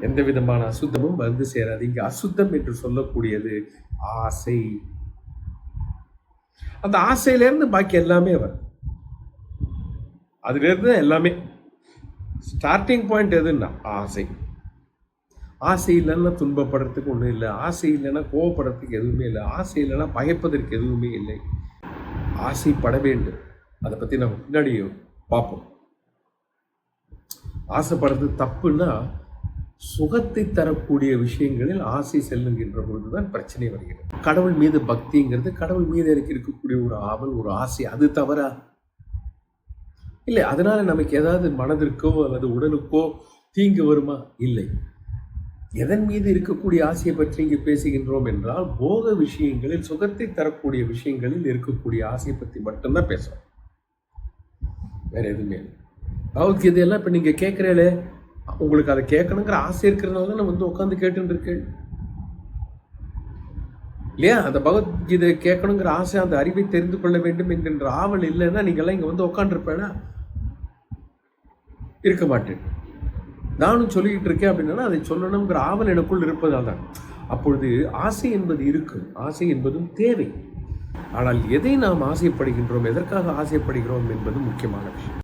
எந்த விதமான அசுத்தமும் வந்து சேராது. இங்கே அசுத்தம் என்று சொல்லக்கூடியது ஆசை. அந்த ஆசையிலேருந்து பாக்கி எல்லாமே வரும். அதுலேருந்து தான் எல்லாமே. ஸ்டார்டிங் பாயிண்ட் எதுன்னா ஆசை. ஆசை இல்லைன்னா துன்பப்படுறதுக்கு ஒன்றும் இல்லை. ஆசை இல்லைன்னா கோவப்படுறதுக்கு எதுவுமே இல்லை. ஆசை இல்லைன்னா பயப்பதற்கு எதுவுமே இல்லை. ஆசைப்பட வேண்டும். அதை பற்றி நம்ம பின்னாடி பார்ப்போம். ஆசைப்படுறது தப்புன்னா சுகத்தை தரக்கூடிய விஷயங்களில் ஆசை செல்லுகின்ற பொழுதுதான் பிரச்சனை வருகிறது. கடவுள் மீது பக்திங்கிறது கடவுள் மீது எனக்கு இருக்கக்கூடிய ஒரு ஆவல் ஒரு ஆசை அது தவறா? இல்லை அதனால நமக்கு ஏதாவது மனதிற்கோ அல்லது உடலுக்கோ தீங்கு வருமா? இல்லை. எதன் மீது இருக்கக்கூடிய ஆசையை பற்றி இங்கு பேசுகின்றோம் என்றால் போக விஷயங்களில் சுகத்தை தரக்கூடிய விஷயங்களில் இருக்கக்கூடிய ஆசையை பற்றி மட்டும்தான் பேசுறோம். வேற எதுவுமே இல்லை. பகவத்கீதையெல்லாம் இப்போ நீங்கள் கேட்குறீங்களே உங்களுக்கு அதை கேட்கணுங்கிற ஆசை இருக்கிறதுனால தான் வந்து உட்காந்து கேட்டுட்டு இருக்கேன் இல்லையா? அந்த பகவத்கீதை கேட்கணுங்கிற ஆசை அந்த அறிவை தெரிந்து கொள்ள வேண்டும் என்கின்ற ஆவல் இல்லைன்னா நீங்கள்லாம் இங்கே வந்து உட்காந்துருப்பேனா இருக்க மாட்டேன். நானும் சொல்லிக்கிட்டு இருக்கேன் அப்படின்னா அதை சொல்லணுங்கிற ஆவல் எனக்குள் இருப்பதால் தான். அப்பொழுது ஆசை என்பது இருக்கும். ஆசை என்பதும் தேவை. ஆனால் எதை நாம் ஆசைப்படுகின்றோம்? எதற்காக ஆசைப்படுகிறோம் என்பது முக்கியமான விஷயம்.